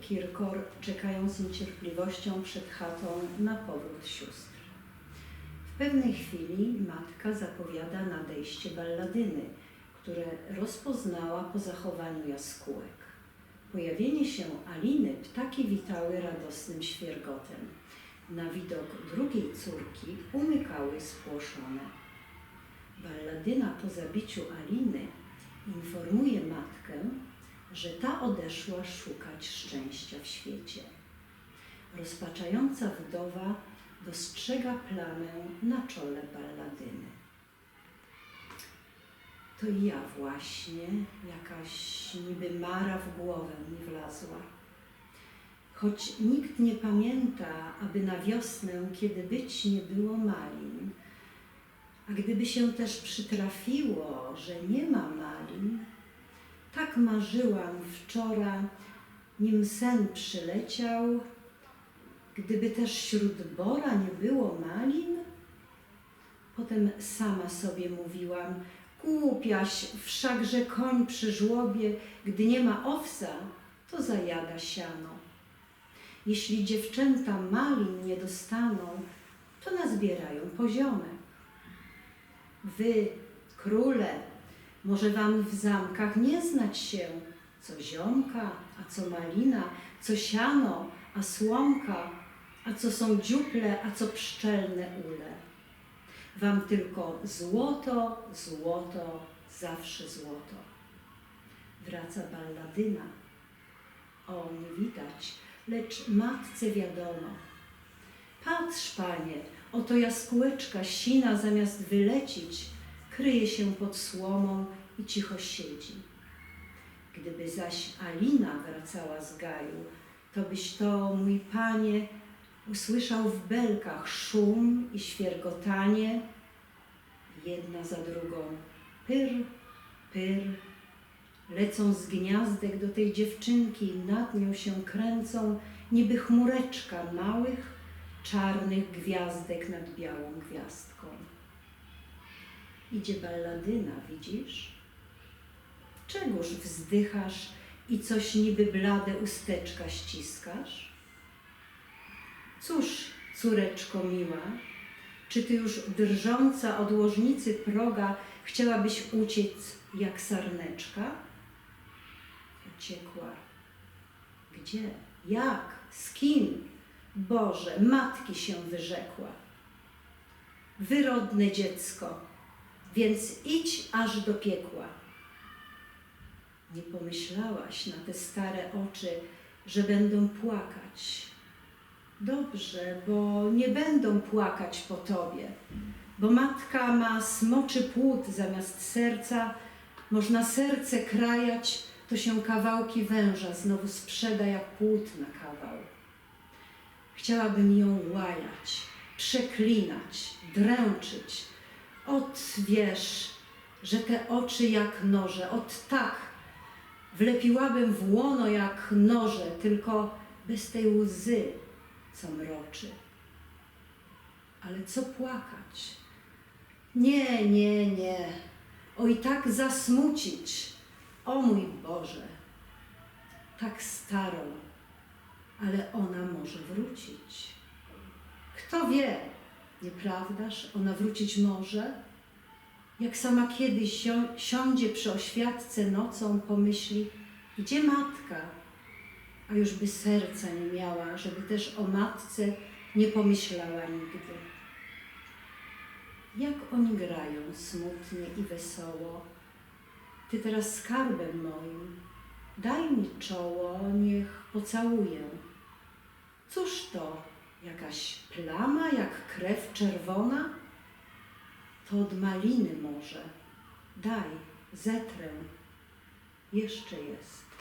Kirkor czekają z niecierpliwością przed chatą na powrót sióstr. W pewnej chwili matka zapowiada nadejście balladyny, które rozpoznała po zachowaniu jaskółek. Pojawienie się Aliny ptaki witały radosnym świergotem. Na widok drugiej córki umykały spłoszone. Balladyna po zabiciu Aliny informuje matkę, że ta odeszła szukać szczęścia w świecie. Rozpaczająca wdowa dostrzega plamę na czole balladyny. To ja właśnie, jakaś niby mara w głowę mi wlazła. Choć nikt nie pamięta, aby na wiosnę, kiedy być nie było malin, a gdyby się też przytrafiło, że nie ma malin, tak marzyłam wczoraj, nim sen przyleciał, gdyby też wśród bora nie było malin. Potem sama sobie mówiłam, głupiaś, wszakże koń przy żłobie, gdy nie ma owsa, to zajada siano. Jeśli dziewczęta malin nie dostaną, to nazbierają poziomek. Wy, króle, może wam w zamkach nie znać się, co ziomka, a co malina, co siano, a słomka, a co są dziuple, a co pszczelne ule. Wam tylko złoto, złoto, zawsze złoto. Wraca balladyna. O, nie widać, lecz matce wiadomo. Patrz, panie, oto jaskółeczka sina zamiast wylecić, kryje się pod słomą i cicho siedzi. Gdyby zaś Alina wracała z gaju, to byś to, mój panie, usłyszał w belkach szum i świergotanie, jedna za drugą, pyr, pyr, lecą z gniazdek do tej dziewczynki, nad nią się kręcą, niby chmureczka małych, czarnych gwiazdek nad białą gwiazdką. Idzie balladyna, widzisz? Czegóż wzdychasz i coś niby blade usteczka ściskasz? Cóż, córeczko miła, czy ty już drżąca od łożnicy proga chciałabyś uciec jak sarneczka? Uciekła. Gdzie? Jak? Z kim? Boże, matki się wyrzekła. Wyrodne dziecko, więc idź aż do piekła. Nie pomyślałaś na te stare oczy, że będą płakać. Dobrze, bo nie będą płakać po tobie, bo matka ma smoczy płód zamiast serca, można serce krajać, to się kawałki węża znowu sprzeda jak płód na kawał. Chciałabym ją łajać, przeklinać, dręczyć. Ot wiesz, że te oczy jak noże, ot tak, wlepiłabym w łono jak noże, tylko bez tej łzy, co mroczy. Ale co płakać? Nie, nie, nie. Oj, tak zasmucić. O mój Boże, tak starą, ale ona może wrócić. Kto wie, nieprawdaż, ona wrócić może? Jak sama kiedyś si- siądzie przy oświadce nocą, pomyśli, gdzie matka? A już by serca nie miała, żeby też o matce nie pomyślała nigdy. Jak oni grają smutnie i wesoło. Ty teraz skarbem moim, daj mi czoło, niech pocałuję. Cóż to, jakaś plama, jak krew czerwona? To od maliny może. Daj, zetrę. Jeszcze jest.